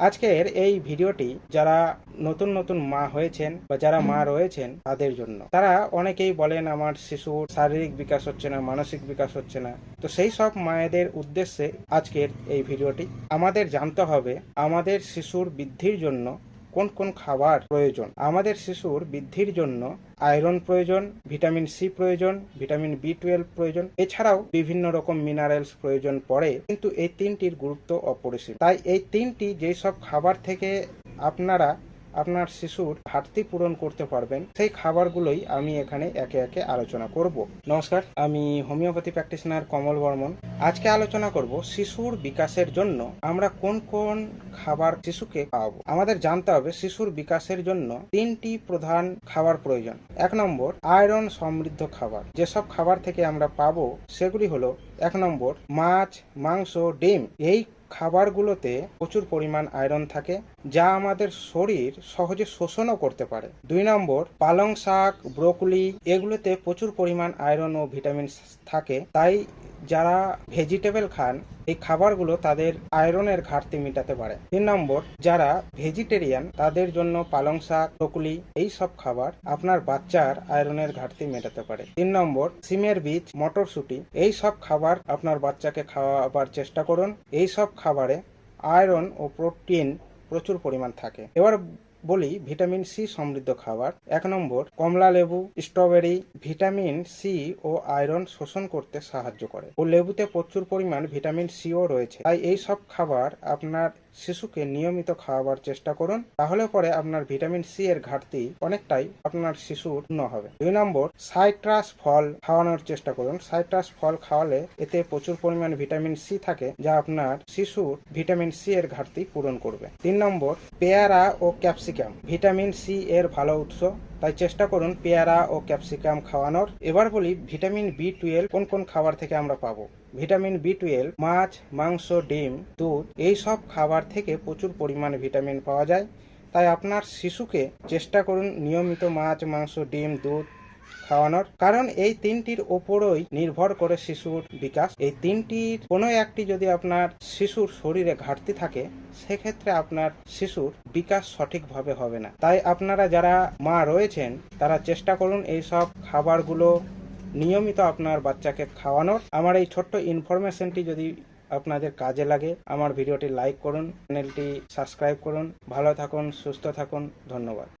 আজকের এই ভিডিওটি যারা নতুন নতুন মা হয়েছেন বা যারা মা রয়েছেন তাদের জন্য। তারা অনেকেই বলেন আমার শিশুর শারীরিক বিকাশ হচ্ছে না, মানসিক বিকাশ হচ্ছে না। তো সেই সব মায়েদের উদ্দেশ্যে আজকের এই ভিডিওটি। আমাদের জানতে হবে আমাদের শিশুর বৃদ্ধির জন্য কোন কোন খাবার প্রয়োজন। আমাদের শিশুর বৃদ্ধির জন্য আয়রন প্রয়োজন, ভিটামিন সি প্রয়োজন, ভিটামিন বি টুয়েলভ প্রয়োজন। এছাড়াও বিভিন্ন রকম মিনারেলস প্রয়োজন পড়ে, কিন্তু এই তিনটির গুরুত্ব অপরিসীম। তাই এই তিনটি যেসব খাবার থেকে আপনারা আপনার শিশুর ঘাটতি পূরণ করতে পারবেন, সেই খাবারগুলোই আমি এখানে একে একে আলোচনা করব। নমস্কার, আমি হোমিওপ্যাথি প্র্যাকটিশনার কমল বর্মন। আজকে আলোচনা করব শিশুর বিকাশের জন্য আমরা কোন কোন খাবার শিশুকে খাওয়াবো। আমাদের জানতে হবে শিশুর বিকাশের জন্য তিনটি প্রধান খাবার প্রয়োজন। এক নম্বর, আয়রন সমৃদ্ধ খাবার। যেসব খাবার থেকে আমরা পাবো সেগুলি হলো, এক নম্বর, মাছ, মাংস, ডিম। এই খাবারগুলোতে প্রচুর পরিমাণ আয়রন থাকে, যা আমাদের শরীর সহজে শোষণও করতে পারে। দুই নম্বর, পালং শাক, ব্রোকলি, এগুলোতে প্রচুর পরিমাণ আয়রন ও ভিটামিন থাকে, তাই যারা ভেজিটেবল খান, এই খাবারগুলো তাদের আয়রনের ঘাটতি মেটাতে পারে। তিন নম্বর, যারা ভেজিটেরিয়ান, তাদের জন্য পালং শাক ব্রোকলি এই সব খাবার আপনার বাচ্চার আয়রনের ঘাটতি মেটাতে পারে। তিন নম্বর, সিমের বীজ, মটরশুঁটি, এই সব খাবার আপনার বাচ্চাকে খাওয়াবার চেষ্টা করুন। এই সব খাবারে আয়রন ও প্রোটিন প্রচুর পরিমাণ থাকে। এবার বলি ভিটামিন সি সমৃদ্ধ খাবার। এক নম্বর, কমলা লেবু, স্ট্রবেরি, ভিটামিন সি ও আয়রন শোষণ করতে সাহায্য করে। ও লেবুতে প্রচুর পরিমাণ ভিটামিন সিও রয়েছে। তাই এই সব খাবার আপনার শিশুকে নিয়মিত খাওয়াবার চেষ্টা করুন, তাহলে পরে আপনার ভিটামিন সি এর ঘাটতি অনেকটাই আপনার শিশুর পূর্ণ হবে। দুই নম্বর, সাইট্রাস ফল খাওয়ানোর চেষ্টা করুন। সাইট্রাস ফল খাওয়ালে এতে প্রচুর পরিমাণ ভিটামিন সি থাকে, যা আপনার শিশুর ভিটামিন সি এর ঘাটতি পূরণ করবে। তিন নম্বর, পেয়ারা ও ক্যাপসিকাম। ভিটামিন সি এর ভালো উৎস তাই চেষ্টা করুন পেয়ারা ও ক্যাপসিকাম খাওয়ানোর। এবার বলি ভিটামিন বি টুয়েলভ কোন কোন খাবার থেকে আমরা পাবো? ভিটামিন বি টুয়েলভ মাছ, মাংস, ডিম, দুধ, এই সব খাবার থেকে প্রচুর পরিমাণে ভিটামিন পাওয়া যায়। তাই আপনার শিশুকে চেষ্টা করুন নিয়মিত মাছ, মাংস, ডিম, দুধ খাওয়ানোর। কারণ এই তিনটির ওপরই নির্ভর করে শিশুর বিকাশ। এই তিনটির কোনো একটি যদি আপনার শিশুর শরীরে ঘাটতি থাকে, সেক্ষেত্রে আপনার শিশুর বিকাশ সঠিকভাবে হবে না। তাই আপনারা যারা মা রয়েছেন, তারা চেষ্টা করুন এই সব খাবারগুলো নিয়মিত আপনার বাচ্চাকে খাওয়ানোর। আমার এই ছোট্ট ইনফরমেশনটি যদি আপনাদের কাজে লাগে, আমার ভিডিওটি লাইক করুন চ্যানেলটি সাবস্ক্রাইব করুন। ভালো থাকুন, সুস্থ থাকুন, ধন্যবাদ।